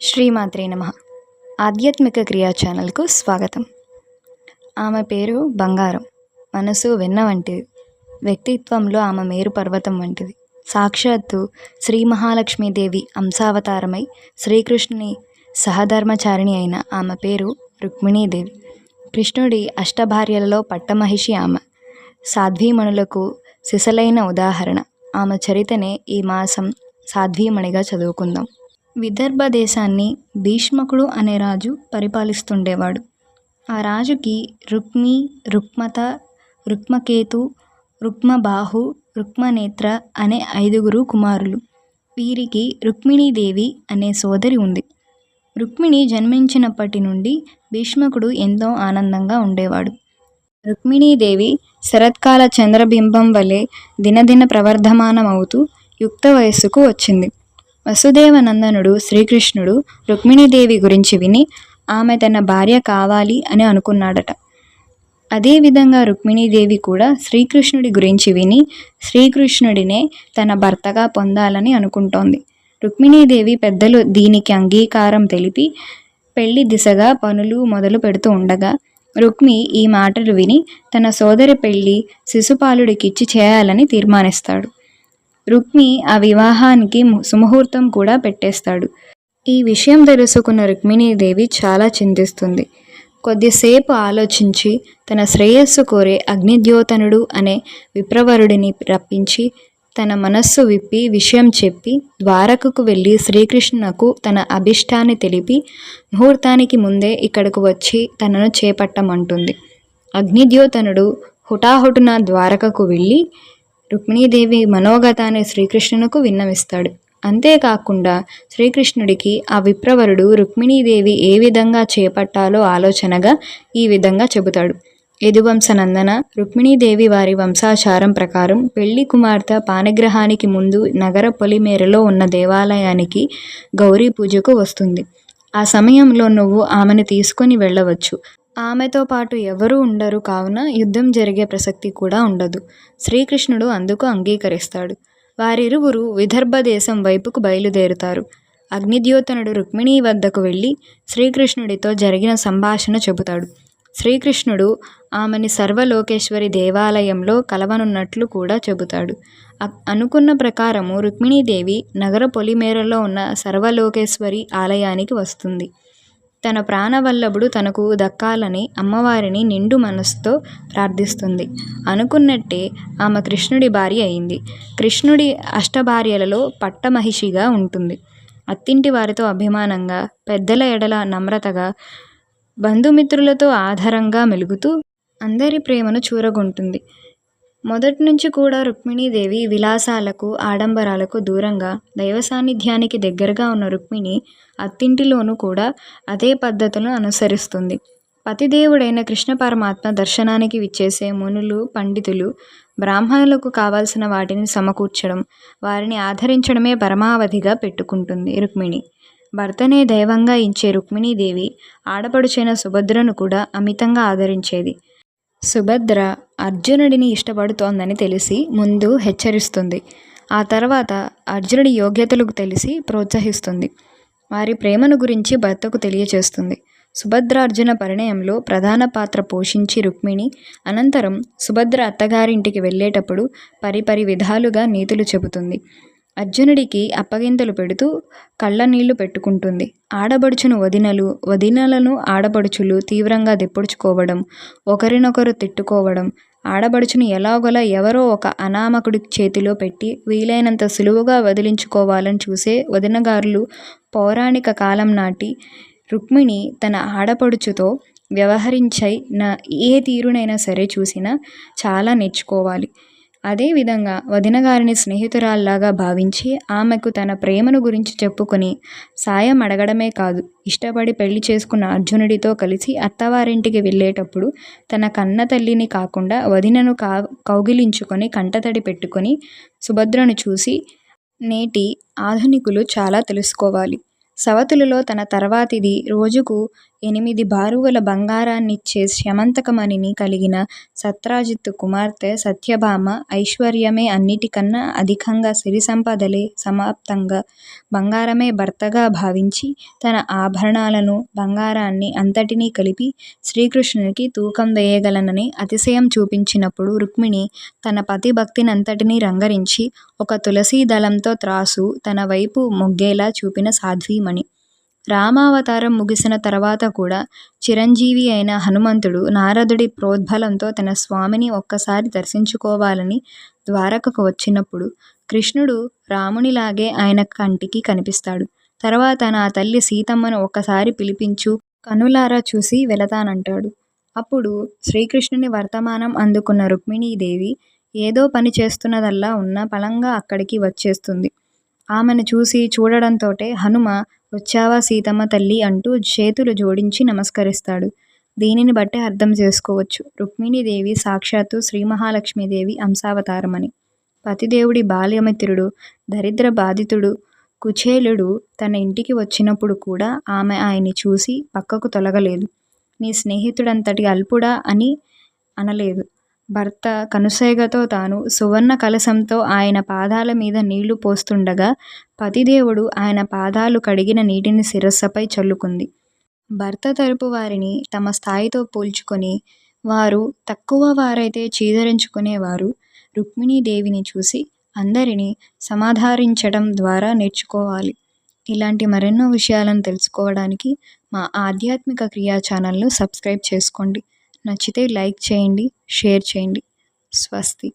శ్రీమాత్రే నమ. ఆధ్యాత్మిక క్రియా ఛానల్కు స్వాగతం. ఆమె పేరు బంగారం. మనసు వెన్న వంటిది. వ్యక్తిత్వంలో ఆమె మేరు పర్వతం వంటిది. సాక్షాత్తు శ్రీ మహాలక్ష్మీదేవి అంశావతారమై శ్రీకృష్ణుని సహధర్మచారిణి అయిన ఆమె పేరు రుక్మిణీదేవి కృష్ణుడి అష్టభార్యలలో పట్టమహిషి ఆమె. సాధ్వీమణులకు సిసలైన ఉదాహరణ. ఆమె చరితనే ఈ మాసం సాధ్వీమణిగా చదువుకుందాం. విదర్భ దేశాన్ని భీష్మకుడు అనే రాజు పరిపాలిస్తుండేవాడు. ఆ రాజుకి రుక్మి రుక్మత రుక్మకేతు రుక్మబాహు రుక్మనేత్ర అనే ఐదుగురు కుమారులు. వీరికి రుక్మిణీదేవి అనే సోదరి ఉంది. రుక్మిణి జన్మించినప్పటి నుండి భీష్మకుడు ఎంతో ఆనందంగా ఉండేవాడు. రుక్మిణీదేవి శరత్కాల చంద్రబింబం వలె దినదిన ప్రవర్ధమానమవుతూ యుక్త వయస్సుకు వచ్చింది. వసుదేవనందనుడు శ్రీకృష్ణుడు రుక్మిణీదేవి గురించి విని ఆమె తన భార్య కావాలి అని అనుకున్నాడట. అదేవిధంగా రుక్మిణీదేవి కూడా శ్రీకృష్ణుడి గురించి విని శ్రీకృష్ణుడినే తన భర్తగా పొందాలని అనుకుంటోంది. రుక్మిణీదేవి పెద్దలు దీనికి అంగీకారం తెలిపి పెళ్ళి దిశగా పనులు మొదలు పెడుతూ ఉండగా రుక్మి ఈ మాటలు విని తన సోదరి పెళ్ళి శిశుపాలుడికిచ్చి చేయాలని తీర్మానిస్తాడు. రుక్మి ఆ వివాహానికి సుముహూర్తం కూడా పెట్టేస్తాడు. ఈ విషయం తెలుసుకున్న రుక్మిణీదేవి చాలా చింతిస్తుంది. కొద్దిసేపు ఆలోచించి తన శ్రేయస్సు కోరే అగ్నిద్యోతనుడు అనే విప్రవరుడిని రప్పించి తన మనస్సు విప్పి విషయం చెప్పి ద్వారకకు వెళ్ళి శ్రీకృష్ణునకు తన అభిష్టాన్ని తెలిపి ముహూర్తానికి ముందే ఇక్కడకు వచ్చి తనను చేపట్టమంటుంది. అగ్నిద్యోతనుడు హుటాహుటున ద్వారకకు వెళ్ళి రుక్మిణీదేవి మనోగతాన్ని శ్రీకృష్ణునకు విన్నవిస్తాడు. అంతేకాకుండా శ్రీకృష్ణుడికి ఆ విప్రవరుడు రుక్మిణీదేవి ఏ విధంగా చేపట్టాలో ఆలోచనగా ఈ విధంగా చెబుతాడు. యదువంశనందన రుక్మిణీదేవి వారి వంశాచారం ప్రకారం పెళ్ళి కుమార్తె పానగ్రహానికి ముందు నగర పొలిమేరలో ఉన్న దేవాలయానికి గౌరీ పూజకు వస్తుంది. ఆ సమయంలో నువ్వు ఆమెను తీసుకొని వెళ్ళవచ్చు. ఆమెతో పాటు ఎవరూ ఉండరు కావున యుద్ధం జరిగే ప్రసక్తి కూడా ఉండదు. శ్రీకృష్ణుడు అందుకు అంగీకరిస్తాడు. వారిరువురు విదర్భ దేశం వైపుకు బయలుదేరుతారు. అగ్నిద్యోతనుడు రుక్మిణీ వద్దకు వెళ్ళి శ్రీకృష్ణుడితో జరిగిన సంభాషణ చెబుతాడు. శ్రీకృష్ణుడు ఆమెని సర్వలోకేశ్వరి దేవాలయంలో కలవనున్నట్లు కూడా చెబుతాడు. అనుకున్న ప్రకారము రుక్మిణీదేవి నగర పొలిమేరలో ఉన్న సర్వలోకేశ్వరి ఆలయానికి వస్తుంది. తన ప్రాణవల్లభుడు తనకు దక్కాలని అమ్మవారిని నిండు మనసుతో ప్రార్థిస్తుంది. అనుకున్నట్టే ఆమె కృష్ణుడి భార్య అయింది. కృష్ణుడి అష్టభార్యలలో పట్టమహిషిగా ఉంటుంది. అత్తింటి వారితో అభిమానంగా పెద్దల ఎడల నమ్రతగా బంధుమిత్రులతో ఆధారంగా మెలుగుతూ అందరి ప్రేమను చూరగొంటుంది. మొదటి నుంచి కూడా రుక్మిణీదేవి విలాసాలకు ఆడంబరాలకు దూరంగా దైవ సాన్నిధ్యానికి దగ్గరగా ఉన్న రుక్మిణి అత్తింటిలోనూ కూడా అదే పద్ధతులను అనుసరిస్తుంది. పతిదేవుడైన కృష్ణ పరమాత్మ దర్శనానికి విచ్చేసే మునులు పండితులు బ్రాహ్మణులకు కావాల్సిన వాటిని సమకూర్చడం వారిని ఆదరించడమే పరమావధిగా పెట్టుకుంటుంది రుక్మిణి. భర్తనే దైవంగా ఇచ్చే రుక్మిణీదేవి ఆడపడుచైన సుభద్రను కూడా అమితంగా ఆదరించేది. సుభద్ర అర్జునుడిని ఇష్టపడుతోందని తెలిసి ముందు హెచ్చరిస్తుంది. ఆ తర్వాత అర్జునుడి యోగ్యతలకు తెలిసి ప్రోత్సహిస్తుంది. వారి ప్రేమను గురించి భర్తకు తెలియచేస్తుంది. సుభద్ర అర్జున పరిణయంలో ప్రధాన పాత్ర పోషించి రుక్మిణి అనంతరం సుభద్ర అత్తగారింటికి వెళ్ళేటప్పుడు పరిపరి విధాలుగా నీతులు చెబుతుంది. అర్జునుడికి అప్పగింతలు పెడుతూ కళ్ళ నీళ్ళు పెట్టుకుంటుంది. ఆడబడుచును వదినలు వదినలను ఆడబడుచులు తీవ్రంగా దిప్పుడుచుకోవడం ఒకరినొకరు తిట్టుకోవడం ఆడబడుచును ఎలాగోలా ఎవరో ఒక అనామకుడి చేతిలో పెట్టి వీలైనంత సులువుగా వదిలించుకోవాలని చూసే వదినగారులు పౌరాణిక కాలం నాటి రుక్మిణి తన ఆడపడుచుతో వ్యవహరించై నా ఏ తీరునైనా సరే చూసినా చాలా నేర్చుకోవాలి. అదేవిధంగా వదినగారిని స్నేహితురాల్లాగా భావించి ఆమెకు తన ప్రేమను గురించి చెప్పుకొని సాయం అడగడమే కాదు ఇష్టపడి పెళ్ళి చేసుకున్న అర్జునుడితో కలిసి అత్తవారింటికి వెళ్ళేటప్పుడు తన కన్న తల్లిని కాకుండా వదినను కా కౌగిలించుకొని కంటతడి పెట్టుకొని సుభద్రను చూసి నేటి ఆధునికులు చాలా తెలుసుకోవాలి. సవతులలో తన తర్వాతిది రోజుకు ఎనిమిది బారువల బంగారాన్నిచ్చే స్యమంతకమణిని కలిగిన సత్రాజిత్తు కుమార్తె సత్యభామ ఐశ్వర్యమే అన్నిటికన్నా అధికంగా సిరి సంపదలే సమాప్తంగా బంగారమే భర్తగా భావించి తన ఆభరణాలను బంగారాన్ని అంతటినీ కలిపి శ్రీకృష్ణునికి తూకం వేయగలనని అతిశయం చూపించినప్పుడు రుక్మిణి తన పతిభక్తినంతటినీ రంగరించి ఒక తులసీ దళంతో త్రాసు తన వైపు మొగ్గేలా చూపిన సాధ్వీమణి. రామావతారం ముగిసిన తర్వాత కూడా చిరంజీవి అయిన హనుమంతుడు నారదుడి ప్రోద్బలంతో తన స్వామిని ఒక్కసారి దర్శించుకోవాలని ద్వారకకు వచ్చినప్పుడు కృష్ణుడు రామునిలాగే ఆయన కంటికి కనిపిస్తాడు. తర్వాత నా తల్లి సీతమ్మను ఒక్కసారి పిలిపించు కనులారా చూసి వెళతానంటాడు. అప్పుడు శ్రీకృష్ణుని వర్తమానం అందుకున్న రుక్మిణీదేవి ఏదో పని చేస్తున్నదల్లా ఉన్న బలంగా అక్కడికి వచ్చేస్తుంది. ఆమెను చూసి చూడడంతోటే హనుమ వచ్చావా సీతమ్మ తల్లి అంటూ చేతులు జోడించి నమస్కరిస్తాడు. దీనిని బట్టే అర్థం చేసుకోవచ్చు రుక్మిణీదేవి సాక్షాత్తు శ్రీ మహాలక్ష్మీదేవి అంశావతారమని. పతిదేవుడి బాల్యమిత్రుడు, దరిద్ర బాధితుడు కుచేలుడు తన ఇంటికి వచ్చినప్పుడు కూడా ఆమె ఆయన్ని చూసి పక్కకు తొలగలేదు. నీ స్నేహితుడంతటి అల్పుడా అని అనలేదు. భర్త కనుసైగతో తాను సువర్ణ కలశంతో ఆయన పాదాల మీద నీళ్ళు పోస్తుండగా పతిదేవుడు ఆయన పాదాలు కడిగిన నీటిని శిరస్సుపై చల్లుకుంది. భర్త తరపు వారిని తమ స్థాయితో పోల్చుకొని వారు తక్కువ వారైతే చీదరించుకునేవారు రుక్మిణీదేవిని చూసి అందరినీ సమాధారించడం ద్వారా నేర్చుకోవాలి. ఇలాంటి మరెన్నో విషయాలను తెలుసుకోవడానికి మా ఆధ్యాత్మిక క్రియా ఛానల్ను సబ్స్క్రైబ్ చేసుకోండి. నచ్చితే లైక్ చేయండి, షేర్ చేయండి. స్వస్తి